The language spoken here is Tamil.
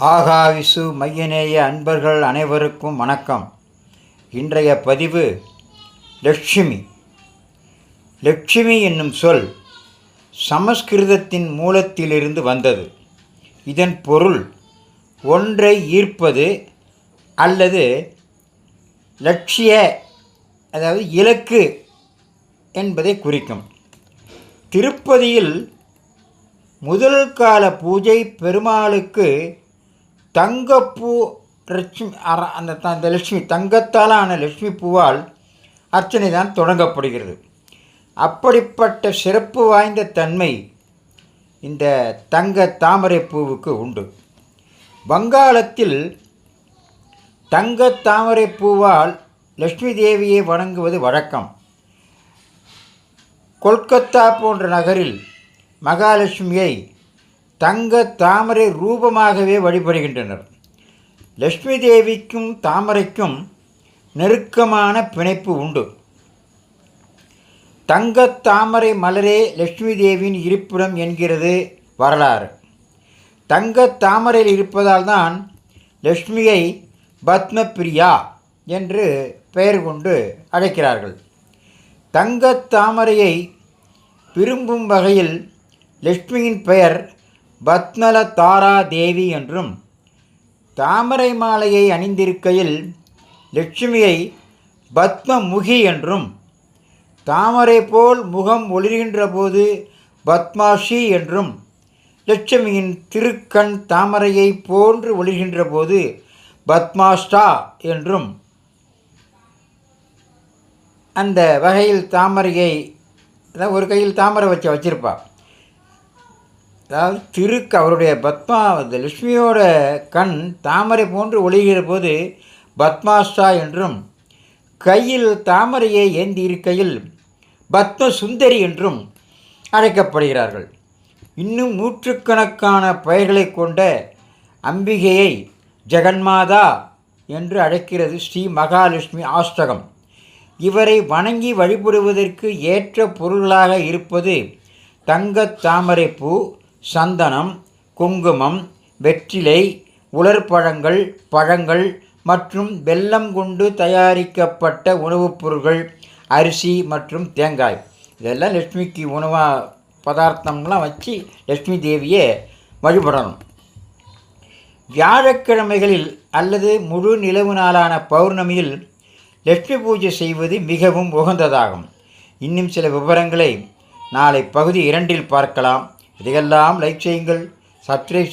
ஆகாவிசு மையநேய அன்பர்கள் அனைவருக்கும் வணக்கம். இன்றைய பதிவு லட்சுமி. லட்சுமி என்னும் சொல் சமஸ்கிருதத்தின் மூலத்திலிருந்து வந்தது. இதன் பொருள் ஒன்றை ஈர்ப்பது அல்லது லட்சிய அதாவது இலக்கு என்பதை குறிக்கும். திருப்பதியில் முதல் கால பூஜை பெருமாளுக்கு தங்கப்பூ லட்சுமி அற அந்த த- அந்த லட்சுமி தங்கத்தாலான லட்சுமி பூவால் அர்ச்சனை தான் தொடங்கப்படுகிறது. அப்படிப்பட்ட சிறப்பு வாய்ந்த தன்மை இந்த தங்க தாமரை பூவுக்கு உண்டு. வங்காளத்தில் தங்க தாமரை பூவால் லட்சுமி தேவியை வணங்குவது வழக்கம். கொல்கத்தா போன்ற நகரில் மகாலட்சுமியை தங்க தாமரை ரூபமாகவே வழிபடுகின்றனர். லட்சுமி தேவிக்கும் தாமரைக்கும் நெருக்கமான பிணைப்பு உண்டு. தங்க தாமரை மலரே லட்சுமி தேவியின் இருப்பிடம் என்கிறது வரலாறு. தங்க தாமரையில் இருப்பதால் தான் லட்சுமியை பத்மபிரியா என்று பெயர் கொண்டு அழைக்கிறார்கள். தங்கத் தாமரையை விரும்பும் வகையில் லட்சுமியின் பெயர் பத்மல தாரா தேவி என்றும் தாமரை மாலையை அணிந்திருக்கையில் லட்சுமியை பத்மமுகி என்றும் தாமரை போல் முகம் ஒளிர்கின்ற போது பத்மாஷி என்றும் லட்சுமியின் திருக்கண் தாமரையை போன்று ஒளிர்கின்ற போது பத்மாஷ்டா என்றும். அந்த வகையில் தாமரையை ஒரு கையில் தாமரை வச்சு வச்சிருப்பாள் அதாவது திருக்கு அவருடைய பத்மா இந்த லட்சுமியோட கண் தாமரை போன்று ஒளிகிற போது பத்மாஸ்தா என்றும் கையில் தாமரையை ஏந்தி இருக்கையில் பத்ம சுந்தரி என்றும் அழைக்கப்படுகிறார்கள். இன்னும் நூற்றுக்கணக்கான பெயர்களை கொண்ட அம்பிகையை ஜெகன்மாதா என்று அழைக்கிறது ஸ்ரீ மகாலட்சுமி ஆஷ்டகம். இவரை வணங்கி வழிபடுவதற்கு ஏற்ற பொருளாக இருப்பது தங்கத் தாமரை பூ சந்தனம் குங்குமம் வெற்றிலை உலர்பழங்கள் பழங்கள் மற்றும் வெல்லம் கொண்டு தயாரிக்கப்பட்ட உணவுப் பொருட்கள் அரிசி மற்றும் தேங்காய். இதெல்லாம் லட்சுமிக்கு உணவாக பதார்த்தம்லாம் வச்சு லட்சுமி தேவியை வழிபடணும். வியாழக்கிழமைகளில் அல்லது முழு நிலவு நாளான பௌர்ணமியில் லட்சுமி பூஜை செய்வது மிகவும் உகந்ததாகும். இன்னும் சில விவரங்களை நாளை பகுதி இரண்டில் பார்க்கலாம். இதையெல்லாம் லைக் செய்யுங்கள். சப்ஸ்கிரைப்